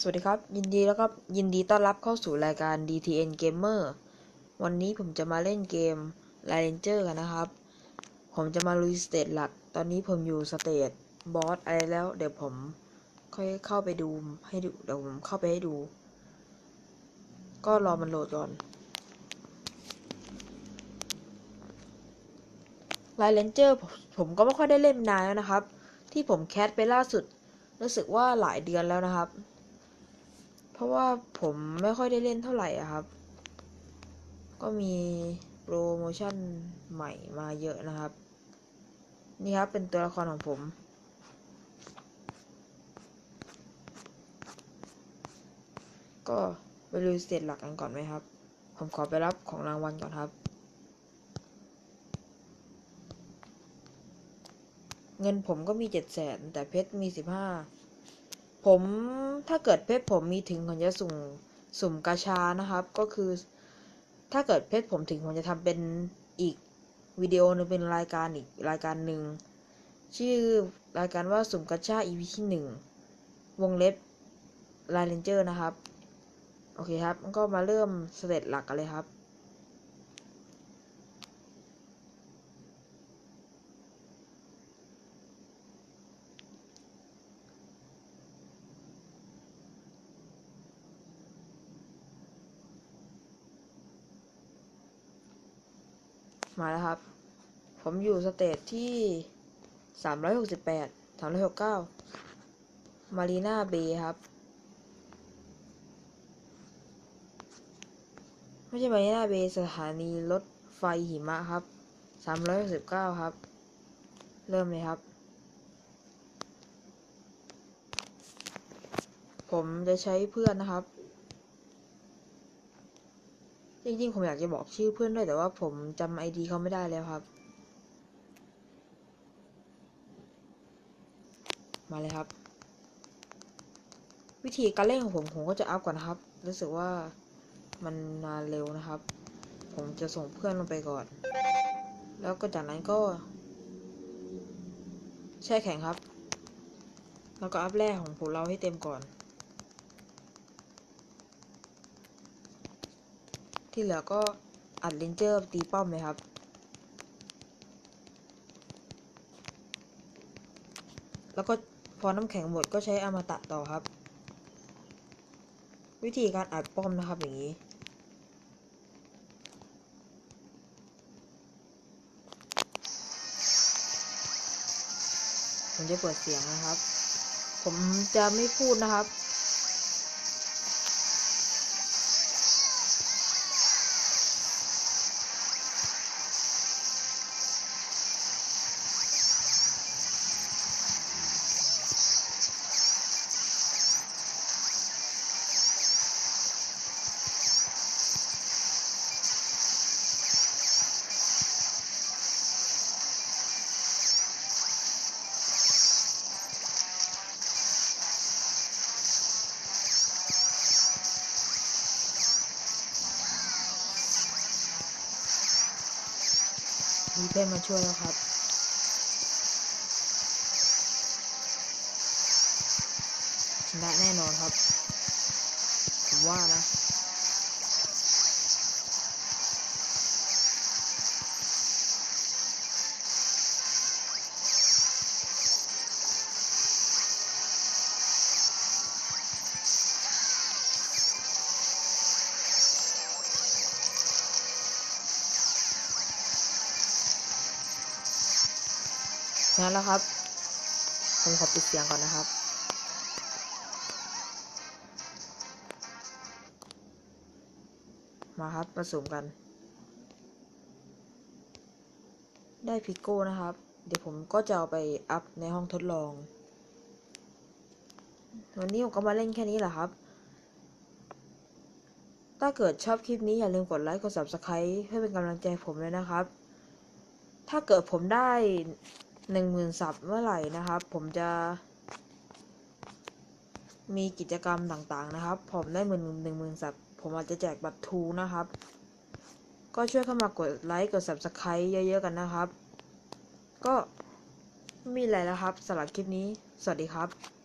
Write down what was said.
สวัสดีครับ ยินดีแล้วก็ยินดีต้อนรับเข้าสู่รายการ DTN Gamer วันนี้ผมจะมาเล่นเกม l i เ e n g e r กันนะครับ ผมจะมาลุยสเตจหลัก ตอนนี้ผมอยู่สเตจบอสอะไรแล้ว เดี๋ยวผมค่อยเข้าไปดูให้ดูเดี๋ยวผมเข้าไปให้ดู ก็รอมันโหลดก่อน l i เ e n g e r ผมผมก็ไม่ค่อยได้เล่นนานแล้วนะครับ ที่ผมแคสไปล่าสุด รู้สึกว่าหลายเดือนแล้วนะครับ เพราะว่าผมไม่ค่อยได้เล่นเท่าไหร่อะครับ ก็มีโปรโมชั่นใหม่มาเยอะนะครับ นี่ครับเป็นตัวละครของผม ก็ไปดูสเตจหลักกันก่อนไหมครับ ผมขอไปรับของรางวัลก่อนครับ เงินผมก็มีเจ็ดแสนแต่เพชรมีสิบห้า ผมถ้าเกิดเพชรผมมีถึงผมจะสุ่มสุ่มกาชานะครับ ก็คือ ถ้าเกิดเพชรผมถึงผมจะทำเป็นอีกวิดีโอหนึงเป็นรายการอีกรายการหนึ่งชื่อรายการว่าสุ่มกาชา EP ที่หนึ่งวงเล็บลายเลนเจอร์นะครับ โอเคครับก็มาเริ่มสเต็ปหลักกันเลยครับ มาแล้วครับ ผมอยู่สเตจที่สามร้อยหกสิบแปดสามร้อยหกเก้ามารีนาเบย์ครับ ไม่ใช่มารีนาเบย์สถานีรถไฟหิมะครับสามร้อยหกสิบเก้าครับ เริ่มเลยครับ ผมจะใช้เพื่อนนะครับ จริงๆ ผมอยากจะบอกชื่อเพื่อนด้วยแต่ว่าผมจำไอดีเขาไม่ได้แล้วครับ มาเลยครับ วิธีการเล่นของผมผมก็จะอัพก่อนนะครับ รู้สึกว่ามันนานเร็วนะครับ ผมจะส่งเพื่อนลงไปก่อน แล้วก็จากนั้นก็ แช่แข็งครับ แล้วก็อัพแร่ของผมเราให้เต็มก่อน ที่เหลือก็อัดเลนเจอร์ตีป้อมเลยครับแล้วก็พอน้ำแข็งหมดก็ใช้อมตะต่อครับ วิธีการอัดป้อมนะครับอย่างนี้ ผมจะเปิดเสียงนะครับ ผมจะไม่พูดนะครับ มีเพื่อนมาช่วยแล้วครับ ชนะแน่นอนครับ ผมว่านะ ชนแล้วครับ ผมขอปิดเสียงก่อนนะครับ มาครับผสมกัน ได้พิโก้นะครับ เดี๋ยวผมก็จะเอาไปอัพในห้องทดลอง วันนี้ผมก็มาเล่นแค่นี้แหละครับถ้าเกิดชอบคลิปนี้อย่าลืมกดไลค์กด subscribe เพื่อเป็นกำลังใจผมเลยนะครับ ถ้าเกิดผมได้ หนึ่งหมื่นสับเมื่อไหร่นะครับ ผมจะมีกิจกรรมต่างๆนะครับ ผมได้หมื่นหนึ่งหมื่นสับผมอาจจะแจกบัตรทูนะครับ ก็ช่วยเข้ามากดไลค์กด subscribe เยอะๆกันนะครับ ก็ม่มีอะไรแล้วครับสำหรับคลิปนี้ สวัสดีครับ